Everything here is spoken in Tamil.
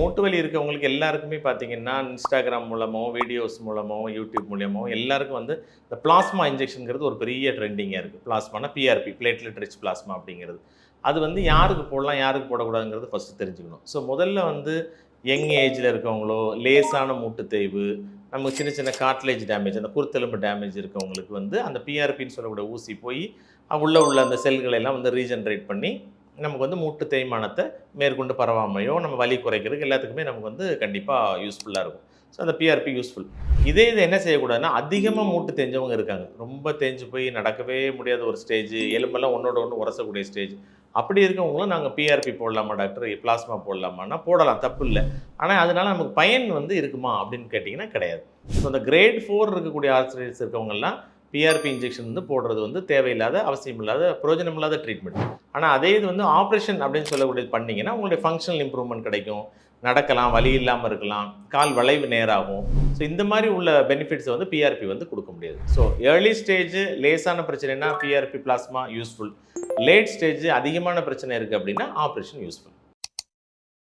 மூட்டு வலி இருக்கவங்களுக்கு எல்லாருக்குமே பார்த்தீங்கன்னா இன்ஸ்டாகிராம் மூலமோ வீடியோஸ் மூலமோ யூடியூப் மூலியமோ எல்லாருக்கும் வந்து இந்த பிளாஸ்மா இன்ஜெக்ஷனுங்கிறது ஒரு பெரிய ட்ரெண்டிங்காக இருக்குது பிளாஸ்மானா பிஆர்பி பிளேட்லெட் ரிச் பிளாஸ்மா அப்படிங்கிறது. அது வந்து யாருக்கு போடலாம் யாருக்கு போடக்கூடாதுங்கிறது ஃபஸ்ட்டு தெரிஞ்சுக்கணும். ஸோ முதல்ல வந்து யங் ஏஜில் இருக்கவங்களோ லேசான மூட்டு தேய்வு நமக்கு சின்ன சின்ன காட்லேஜ் டேமேஜ் அந்த குருத்தெலும்பு டேமேஜ் இருக்கவங்களுக்கு வந்து அந்த பிஆர்பின்னு சொல்லக்கூடிய ஊசி போய் உள்ள உள்ள அந்த செல்களை எல்லாம் வந்து ரீஜென்ரேட் பண்ணி நமக்கு வந்து மூட்டு தேய்மானத்தை மேற்கொண்டு பரவாமையோ நம்ம வலி குறைக்கிறதுக்கு எல்லாத்துக்குமே நமக்கு வந்து கண்டிப்பாக யூஸ்ஃபுல்லாக இருக்கும். ஸோ அந்த பிஆர்பி யூஸ்ஃபுல் இதே இது என்ன செய்யக்கூடாதுன்னா அதிகமாக மூட்டு தேஞ்சவங்க இருக்காங்க. ரொம்ப தேஞ்சு போய் நடக்கவே முடியாத ஒரு ஸ்டேஜ் எலும்பெல்லாம் ஒன்றோட ஒன்று உரசக்கூடிய ஸ்டேஜ் அப்படி இருக்கவங்களும் நாங்கள் பிஆர்பி போடலாமா டாக்டர் பிளாஸ்மா போடலாமான்னா போடலாம். தப்பு இல்லை. ஆனால் அதனால நமக்கு பயன் வந்து இருக்குமா அப்படின்னு கேட்டிங்கன்னா கிடையாது. ஸோ அந்த கிரேட் ஃபோர் இருக்கக்கூடிய ஆர்த்தரைட்டிஸ் இருக்கவங்கலாம் பிஆர்பி இன்ஜெக்ஷன் வந்து போடுறது வந்து தேவையில்லாத அவசியம் இல்லாத பிரயோஜனம் இல்லாத ட்ரீட்மெண்ட் ஆனால் அதே இது வந்து ஆப்ரேஷன் அப்படின்னு சொல்லக்கூடியது பண்ணிங்கன்னா உங்களுடைய ஃபங்க்ஷனல் இம்ப்ரூவ்மெண்ட் கிடைக்கும். நடக்கலாம் வலி இல்லாமல் இருக்கலாம் கால் வளைவு நேராகும். ஸோ இந்த மாதிரி உள்ள பெனிஃபிட்ஸை வந்து பிஆர்பி வந்து கொடுக்க முடியாது. ஸோ ஏர்லி ஸ்டேஜ் லேசான பிரச்சனைனா PRP plasma useful late stage அதிகமான பிரச்சனை இருக்குது அப்படின்னா ஆப்ரேஷன் யூஸ்ஃபுல்